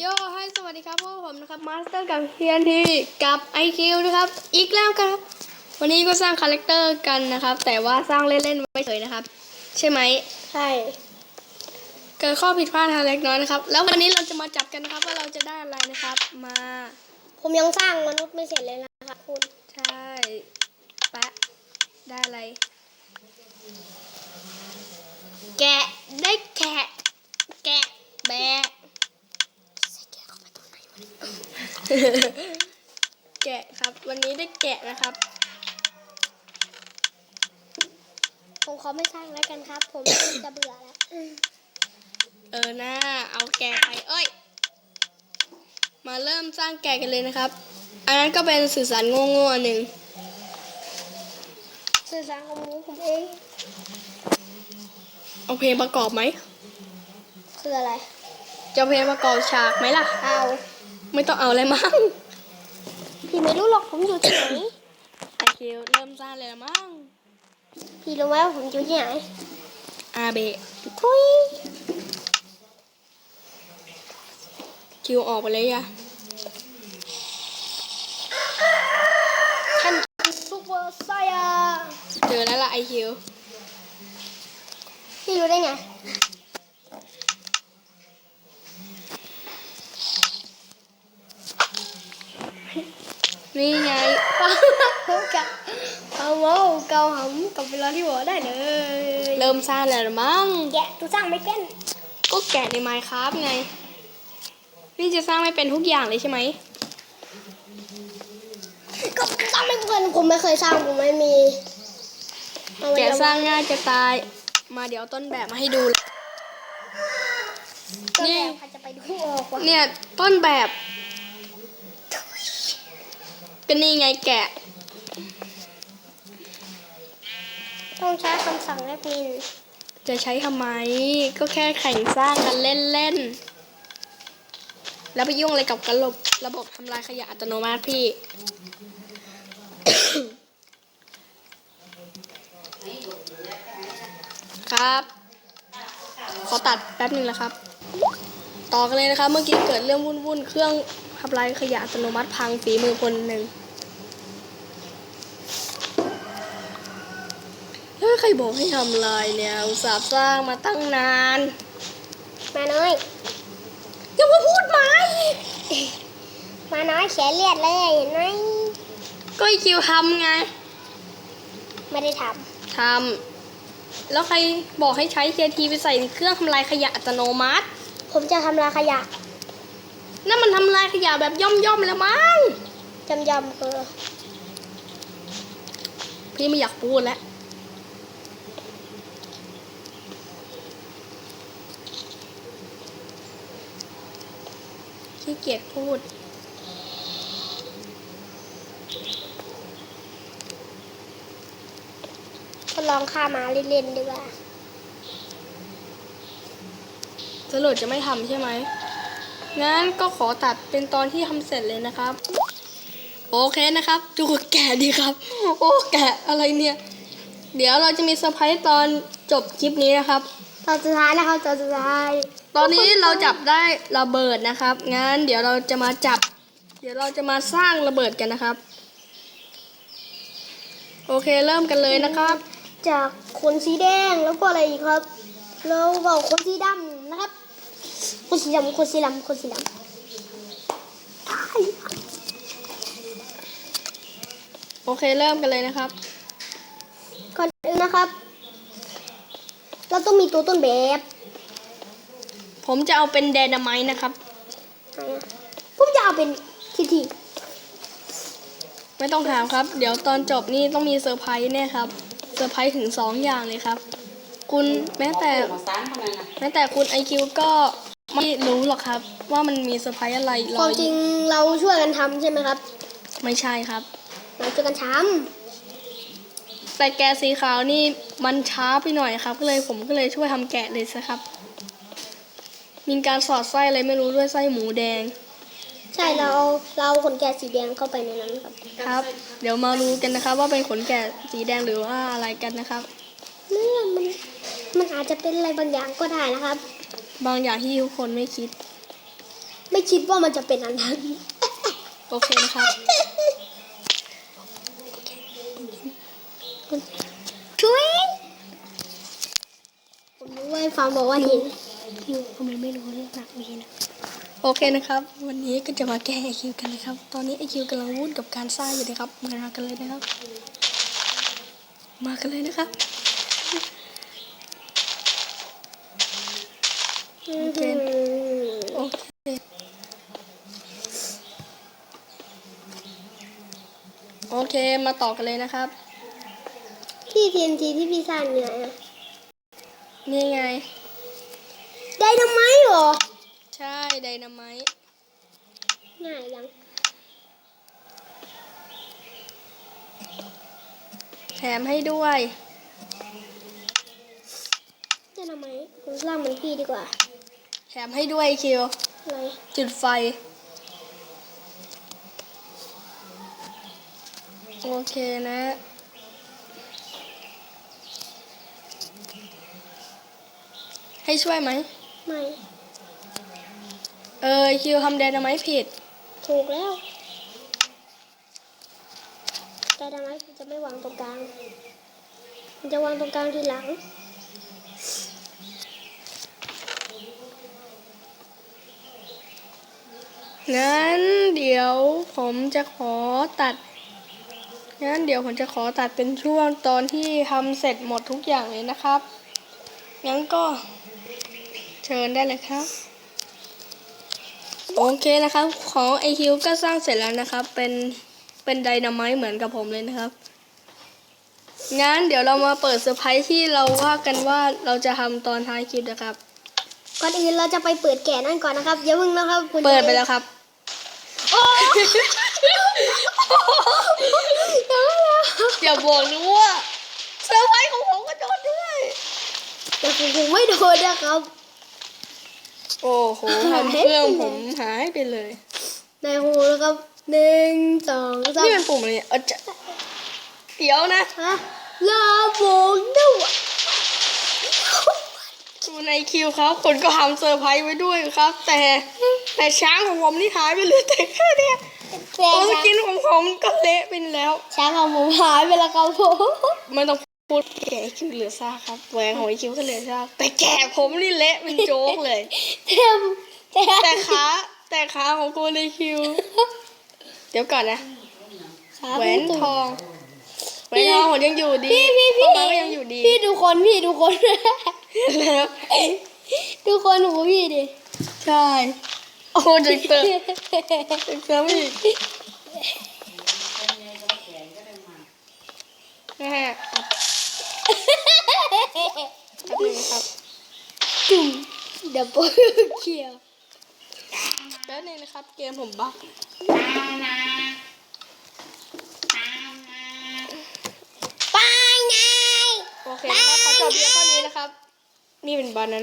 โยให้สวัสดีครับพวกผมนะครับมาสเตอร์กับเทียนทีกับไอคิวนะครับ อีกแล้วครับ วันนี้ก็สร้างคาแรคเตอร์กันนะครับ แต่ว่าสร้างเล่นๆไว้เฉยนะครับ ใช่ไหมใช่เกิดข้อผิดพลาดทางเล็กน้อยนะครับ แล้ววันนี้เราจะมาจับกันนะครับว่าเราจะได้อะไรนะครับ มา ผมยังสร้างมนุษย์ไม่เสร็จเลยนะครับคุณใช่แปะได้อะไร แกะได้แกะแกะแบะ แกะครับ วันนี้ได้แกะนะครับผมขอไม่สร้างแล้วกันครับ ผมจะเบื่อแล้วเออหน้าเอาแกะไปเอ้ย มาเริ่มสร้างแกะกันเลยนะครับ อันนั้นก็เป็นสื่อสารโง่ๆอันหนึ่งสื่อสารของหมูผมเองเอาเพลงประกอบไหมคืออะไร จะเอาเพลงประกอบฉากไหมล่ะเอา ไม่ต้องเอาอะไรมั้งพี่ไม่รู้หรอกผมอยู่ที่ไหนไอคิวเริ่มสร้างเลยละมั้งพี่รู้ไหมว่าผมอยู่ที่ไหนอาเบะทุยคิวออกไปเลยอะท่านซูเปอร์ไซยาเจอแล้วล่ะไอคิวพี่รู้ได้ไง นี่ไงเขากะเอาเมาเกาหำกับเวลาที่หัวได้เลย เริ่มสร้างแล้วละมั้งแกะตัวสร้างไม่เป็นก็แกะในไมค์ครับไง นี่จะสร้างไม่เป็นทุกอย่างเลยใช่ไหมก็สร้างไม่เป็นผมไม่เคยสร้างผมไม่มีเอาไว้แกะเอาสร้างง่ายจะตาย มาเดี๋ยวเอาต้นแบบมาให้ดูเลยต้นนี่แบบใครจะไปดูออกวะเนี่ยต้นแบบ ก็นี่ไงแกะ ต้องใช้คำสั่งแอดมิน จะใช้ทำไม ก็แค่แข่งสร้างกันเล่นๆ แล้วไปยุ่งอะไรกับระบบระบบทำลายขยะอัตโนมัติพี่ ครับ ขอตัดแป๊บหนึ่งนะครับ ต่อกันเลยนะครับ เมื่อกี้เกิดเรื่องวุ่นๆ เครื่องทำลายขยะอัตโนมัติพังฝีมือคนหนึ่ง ฮ้ยใครบอกให้ทำลายเนี่ยอุตส่าห์สร้างมาตั้งนาน มาน้อยยังมาพูดมาอีกมาน้อยเขียนเลียดเลยเห็นไหมก็ไอคิวทำไง ไม่ได้ททำแล้วใครบอกให้ใช้เทีไปใส่ในเครื่องทำลายขยะอัตโนมัติำผมจะทำลายขยะนั่นมันทำลายขยะแบบย่อมๆแล้วมั้งจำยำคือพี่ไม่อยากพูดแล้ว ขี้เกียจพูด ทดลองฆ่ามาเล่นๆดีกว่าสรุปจะไม่ทำใช่ไหม งั้นก็ขอตัดเป็นตอนที่ทำเสร็จเลยนะครับ โอเคนะครับ ดูแกะดีครับ โอ้แกะอะไรเนี่ย เดี๋ยวเราจะมีเซอร์ไพรส์ตอน จบคลิปนี้นะครับ ตอนสุดท้ายนะครับตอนสุดท้าย ตอนนี้เราจับได้ระเบิดนะครับ งั้นเดี๋ยวเราจะมาจับ เดี๋ยวเราจะมาสร้างระเบิดกันนะครับ โอเคเริ่มกันเลยนะครับ จากขนสีแดงแล้วก็อะไรอีกครับ แล้วก็ขนสีดำนะครับขนสีดำขนสีดำขนสีดำตายโอเคเริ่มกันเลยนะครับก่อนอื่นนะครับ เราต้องมีตัวต้นแบบผมจะเอาเป็นแดนาไมต์นะครับ ผมจะเอาเป็นทีทีไม่ต้องถามครับ เดี๋ยวตอนจบนี่ต้องมีเซอร์ไพรส์แน่ครับเซอร์ไพรส์ถึงสองอย่างเลยครับ คุณแม้แต่มาสร้างทำไมนะแม้แต่คุณไอคิวก็ไม่รู้หรอกครับ ว่ามันมีเซอร์ไพรส์อะไรรคอวามอจริยู่งเราช่วยกันทำใช่ไหมครับ ไม่ใช่ครับ เราช่วยกันท แต่แกะสีขาวนี่มันช้าไปหน่อยครับ ก็เลยผมก็เลยช่วยทำแกะเลยสิครับ มีการสอดไส้อะไรไม่รู้ด้วยไส้หมูแดงำใช่เราเอาเราเอาขนแกะสีแดงเข้าไปในนั้นครับ ครับ เดี๋ยวมารู้กันนะครับ ว่าเป็นขนแกะสีแดงหรือว่าอะไรกันนะครับนี่มันมันอาจจะเป็นอะไรบางอย่างก็ได้นะครับ บางอย่างที่ทุกคนไม่คิด ไม่คิดว่ามันจะเป็นอันนั้นโอเคนะครับ ช่วยผมรู้ว่าฟังบอกว่าหินหิวทำไมไม่รู้เรื่องหนักมีนะโอเคนะครับ วันนี้ก็จะมาแก้ไอคิวกันนะครับ ตอนนี้ไอคิวกำลังวุ่นกับการสร้างอยู่นะครับ มากันเลยนะครับ มากันเลยนะครับโอเคโอเคโอเคมาต่อกันเลยนะครับ พี่ทีนทีที่พี่สร้างอยู่ไหนอะนี่ไง ไดนาไมต์เหรอ ใช่ไดนาไมต์ง่ายยังแถมให้ด้วยไดนาไมต์ผมสร้างเหมือนพี่ดีกว่า แถมให้ด้วยไอคิวอะไรจุดไฟ โอเคนะ ให้ช่วยไหม ไม่เออคิวทำแดนาไมต์ผิด ถูกแล้วไดนาไมต์ผมจะไม่วางตรงกลางผมจะวางตรงกลางทีหลังงั้นเดี๋ยวผมจะขอตัด งั้นเดี๋ยวผมจะขอตัดเป็นช่วงตอนที่ทำเสร็จหมดทุกอย่างเลยนะครับ งั้นก็ เชิญได้เลยครับ โอเคนะครับ ของไอคิวก็สร้างเสร็จแล้วนะครับ เป็นเป็นไดนาไมต์เหมือนกับผมเลยนะครับ งั้นเดี๋ยวเรามาเปิดเซอร์ไพรส์ที่เราว่ากันว่าเราจะทำตอนท้ายคลิปนะครับ ก่อนอื่นเราจะไปเปิดแกะนั่นก่อนนะครับอย่าเพิ่งนะครับคุณเปิดไปแล้วครับโอ้อย่าบอกนะว่าเซอร์ไพรส์ของผมก็โดนด้วยแต่ผมคงไม่โดนนะครับ โอ้โหทำเครื่องผมหายไปเลย ในหูนะครับหนึ่งสองสามนี่เป็นปุ่มอะไรเนี่ยเอาจะเดี๋ยวนะฮะลาโบงด้วยดูในคิวครับคนก็ทำเซอร์ไพรส์ไว้ด้วยครับ แต่แต่ช้างของผมนี่หายไปเหลือแต่แค่เนี้ยแต่ตัวกินของผมก็เละไปแล้ว ช้างของผมหายไปแล้วครับผมไม่ต้อง พูดแกะคิวเหลือซากครับแหวนของไอคิวก็เหลือซากแต่แกะผมนี่เละเป็นโจ๊กเลยเต็มเต็มแต่ขาแต่ขาของกูในคิว เดี๋ยวก่อนนะขาแหวนทองแหวนทองผมยังอยู่ดีพี่พี่พวพี่กมันก็ยังอยู่ดี พี่ดูคนพี่ดูคนแล้วดูคนหูพี่ดิใช่โอ้เด็กเติร์เด็กเติร์อีกนะฮะ แป๊บนึงนะครับจุ่มดับเบิลเคียวแป๊บนึงนะครับ เกมผมบั๊กไปไงโอเคนะครับขอจบเพียงเท่านี้นะครับ นี่เป็นบานา